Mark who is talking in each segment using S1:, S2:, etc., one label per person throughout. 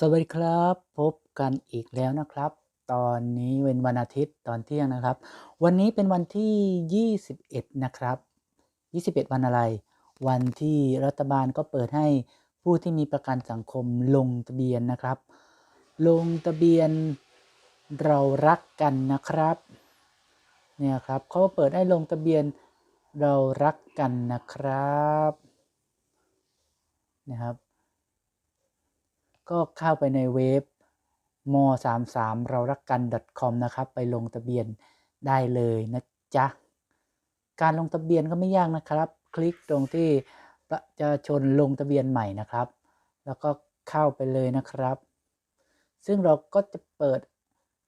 S1: สวัสดีครับ พบกันอีกแล้วนะครับ ตอนนี้เป็นวันอาทิตย์ตอนเที่ยงนะครับ วันนี้เป็นวันที่ 21 นะครับ 21 วันอะไร วันที่รัฐบาลก็เปิดให้ผู้ที่มีประกันสังคมลงทะเบียนนะครับ ลงทะเบียนเรารักกันนะครับเนี่ยครับเขาเปิดให้ลงทะเบียนเรารักกันนะครับนะครับ ก็เข้าไปในเว็บม33เรารักกัน .com นะครับ ไปลงทะเบียนได้เลยนะจ๊ะ การลงทะเบียนก็ไม่ยากนะครับ คลิกตรงที่ประชาชนลงทะเบียนใหม่นะครับ แล้วก็เข้าไปเลยนะครับ ซึ่งเราก็จะเปิด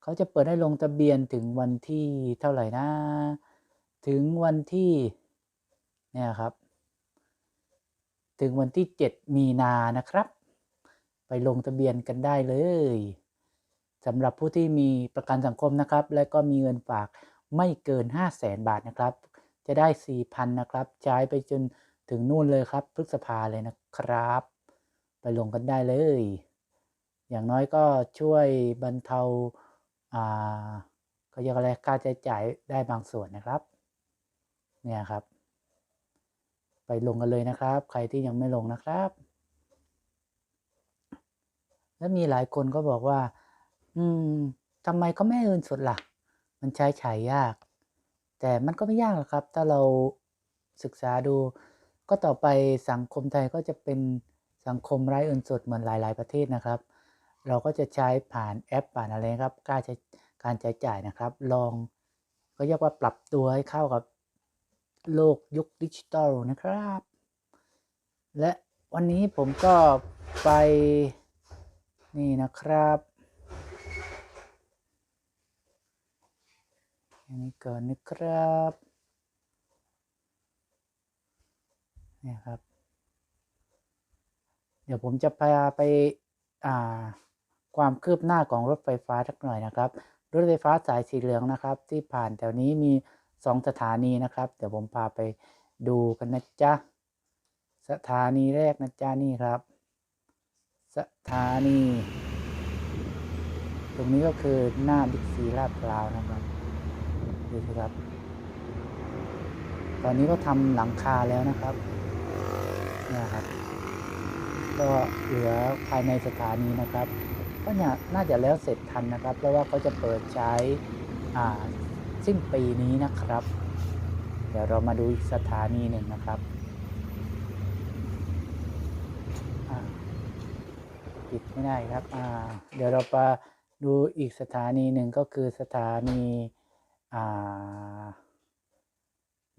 S1: เขาจะเปิดให้ลงทะเบียนถึงวันที่เท่าไหร่นะ ถึงวันที่เนี่ยครับ ถึงวันที่ 7 มีนานะครับ ไปลงทะเบียนกันได้เลยสำหรับผู้ที่มีประกันสังคมนะครับ และก็มีเงินฝากไม่เกิน 5 0 0แสนบาทนะครับ จะได้ 4,000 นะครับ ใช้ไปจนถึงนู่นเลยครับพฤษภาเลยนะครับ ไปลงกันได้เลย อย่างน้อยก็ช่วยบรรเทาอ่าเขาเรียกอะไรค่าใช้จ่ายได้บางส่วนนะครับ เนี่ยครับ ไปลงกันเลยนะครับ ใครที่ยังไม่ลงนะครับ แล้วมีหลายคนก็บอกว่า อืมทำไมเขาไม่ให้เงินสดล่ะ มันใช้จ่ายยาก แต่มันก็ไม่ยากหรอกครับ ถ้าเราศึกษาดู ก็ต่อไปสังคมไทยก็จะเป็นสังคมไร้เงินสดเหมือนหลาย ๆ ประเทศนะครับ เราก็จะใช้ผ่านแอปผ่านอะไรครับกล้าใช้การใช้จ่ายนะครับ ลองก็เรียกว่าปรับตัวให้เข้ากับโลกยุคดิจิตอลนะครับ และวันนี้ผมก็ไป นี่นะครับอันนี้ก่อนนะครับเนี่ยครับ เดี๋ยวผมจะพาไปอ่าความคืบหน้าของรถไฟฟ้าสักหน่อยนะครับ รถไฟฟ้าสายสีเหลืองนะครับ ที่ผ่านแถวนี้มีสองสถานีนะครับ เดี๋ยวผมพาไปดูกันนะจ๊ะ สถานีแรกนะจ๊ะนี่ครับ สถานี ตรงนี้ก็คือหน้าบิ๊กซีลาดพร้าวนะครับดูสิครับ ตอนนี้ก็ทำหลังคาแล้วนะครับเนี่ยครับ ก็เหลือภายในสถานีนะครับ ก็เนี่ยน่าจะแล้วเสร็จทันนะครับ เพราะว่าเขาจะเปิดใช้อ่าสิ้นปีนี้นะครับ เดี๋ยวเรามาดูอีกสถานีหนึ่งนะครับอ่า ปิดไม่ได้ครับอ่าเดี๋ยวเราไปดูอีกสถานีหนึ่งก็คือสถานีอ่า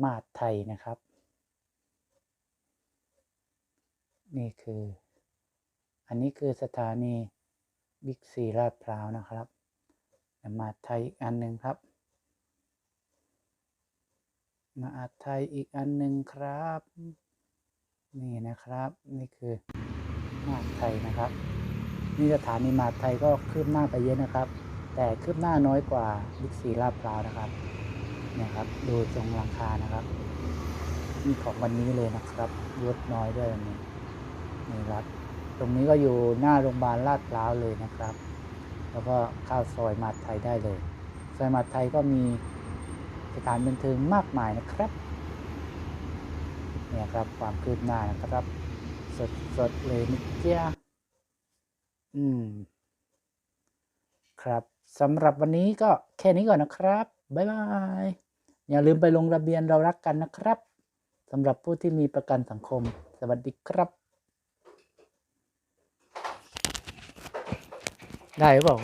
S1: มาดไทยนะครับ นี่คือ อันนี้คือสถานีบิ๊กซีลาดพร้าวนะครับมาดไทยอีกอันหนึ่งครับ มาอาไทยอีกอันหนึ่งครับ นี่นะครับ นี่คือมาดไทยนะครับ นี่สถานีมาดไทยก็คืบหน้าไปเยอะนะครับ แต่คืบหน้าน้อยกว่าบิ๊กซีลาดพร้าวนะครับเนี่ยครับ ดูตรงหลังคานะครับนี่ของวันนี้เลยนะครับลดน้อยด้วยนนี้นี่ครับ ตรงนี้ก็อยู่หน้าโรงพยาบาลลาดพร้าวเลยนะครับ แล้วก็เข้าซอยมาดไทยได้เลย ซอยมาดไทยก็มีสถานบันเทิงมากมายนะครับเนี่ยครับความคืบหน้านะครับ สดๆเลยนะจ๊ะ อืม ครับสำหรับวันนี้ก็แค่นี้ก่อนนะครับ บ๊ายบาย อย่าลืมไปลงทะเบียนเรารักกันนะครับสำหรับผู้ที่มีประกันสังคม สวัสดีครับ ได้หรือเปล่า